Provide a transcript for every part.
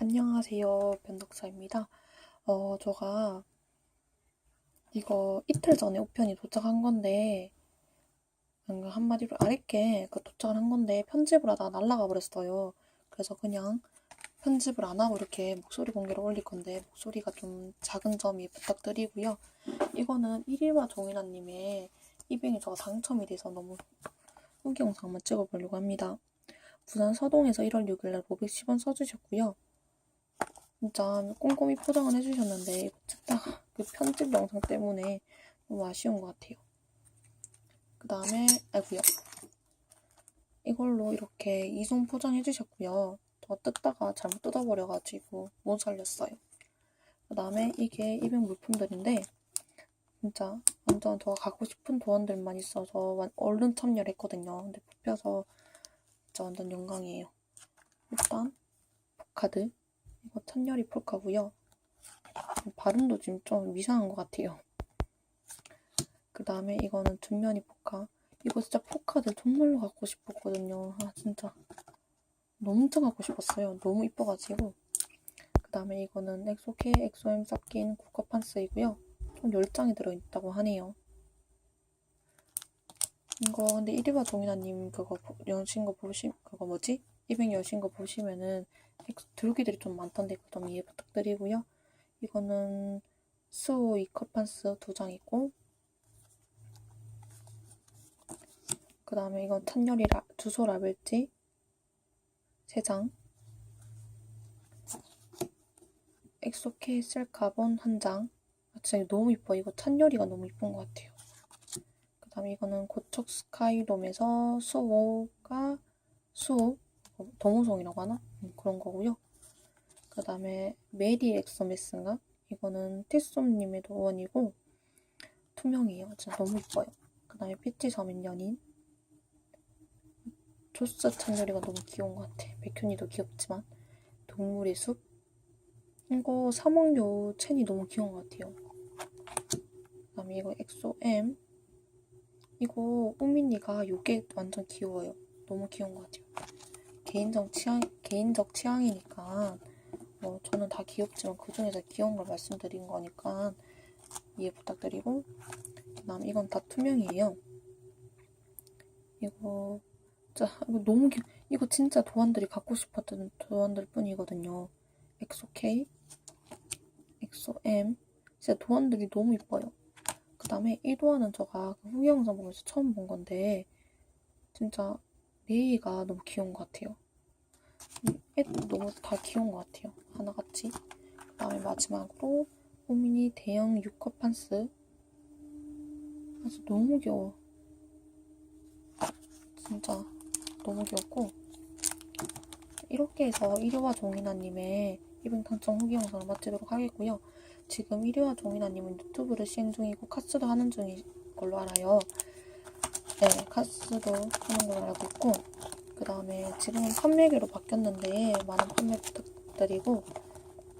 안녕하세요. 변덕사입니다. 어, 제가 이거 이틀 전에 우편이 도착한 건데, 한마디로 아랫게 그 도착을 한 건데 편집을 하다가 날라가 버렸어요. 그래서 그냥 편집을 안 하고 이렇게 목소리 공개를 올릴 건데 목소리가 좀 작은 점이 부탁드리고요. 이거는 1위와 종이나님의 이병이 저가 당첨이 돼서 너무 후기 영상 한번 찍어보려고 합니다. 부산 서동에서 1월 6일 날 510원 써주셨고요. 진짜 꼼꼼히 포장을 해주셨는데 찍다가 그 편집 영상 때문에 너무 아쉬운 것 같아요. 그 다음에 아이고요. 이걸로 이렇게 이송 포장해주셨고요. 저 뜯다가 잘못 뜯어버려가지고 못 살렸어요. 그 다음에 이게 입양 물품들인데 진짜 완전 저 갖고 싶은 도안들만 있어서 완- 얼른 참여를 했거든요. 근데 뽑혀서 진짜 완전 영광이에요. 일단 포카드 이거 찬열이 폴카고요. 발음도 지금 좀 이상한 것 같아요. 그 다음에 이거는 둔면이 포카. 이거 진짜 포카들 정말로 갖고 싶었거든요. 아 진짜 너무 엄청 갖고 싶었어요. 너무 이뻐가지고. 그 다음에 이거는 엑소케, 엑소엠 섞인 국화 판스이고요. 총 10장이 들어있다고 하네요. 이거 근데 1위와 종이나님 그거 보- 여신 거 보시 그거 뭐지? 200 여신 거 보시면은 엑소 들기들이 좀 많던데 그점 이해 부탁드리고요. 이거는 수호 이컵판스 두 장 있고 그 다음에 이건 탄열이 라, 주소 라벨지 세 장 엑소케 셀카본 한 장. 아, 진짜 너무 이뻐. 이거 찬열이가 너무 이쁜 것 같아요. 그 다음에 이거는 고척 스카이돔에서 수호가 수호 어, 동호송이라고 하나? 음, 그런 거고요. 그 다음에 메리 엑소메스인가? 이거는 티솜님의 도원이고 투명이에요. 진짜 너무 이뻐요. 그 다음에 피치 서민 연인 조스 찬열이가 너무 귀여운 것 같아. 백현이도 귀엽지만 동물의 숲 이거 사막요 첸이 너무 귀여운 것 같아요. 그 다음에 이거 엑소 M 이거 우민이가 요게 완전 귀여워요. 너무 귀여운 것 같아요. 개인적 취향 개인적 취향이니까 뭐 저는 다 귀엽지만 그 중에서 귀여운 걸 말씀드린 거니까 이해 부탁드리고 그 다음 이건 다 투명이에요. 이거 진짜 이거 너무 귀 이거 진짜 도안들이 갖고 싶었던 도안들 뿐이거든요. 엑소 K, 엑소 M 진짜 도안들이 너무 이뻐요. 그 다음에 이 도안은 제가 그 후기 영상 보면서 처음 본 건데 진짜 메이가 너무 귀여운 것 같아요. 애도 너무 다 귀여운 것 같아요. 하나같이. 그 다음에 마지막으로 호미니 대형 6컵 판스. 아주 너무 귀여워. 진짜 너무 귀엽고 이렇게 해서 1위와 종이나님의 이분 당첨 후기 영상을 마치도록 하겠고요. 지금 1위와 종이나님은 유튜브를 시행 중이고 카스도 하는 중인 걸로 알아요. 네, 카스도 하는 걸로 알고 있고 그 다음에 지금은 판매계로 바뀌었는데 많은 판매 부탁드리고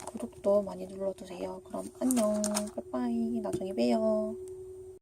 구독도 많이 눌러주세요. 그럼 안녕, 빠이빠이, 나중에 봬요.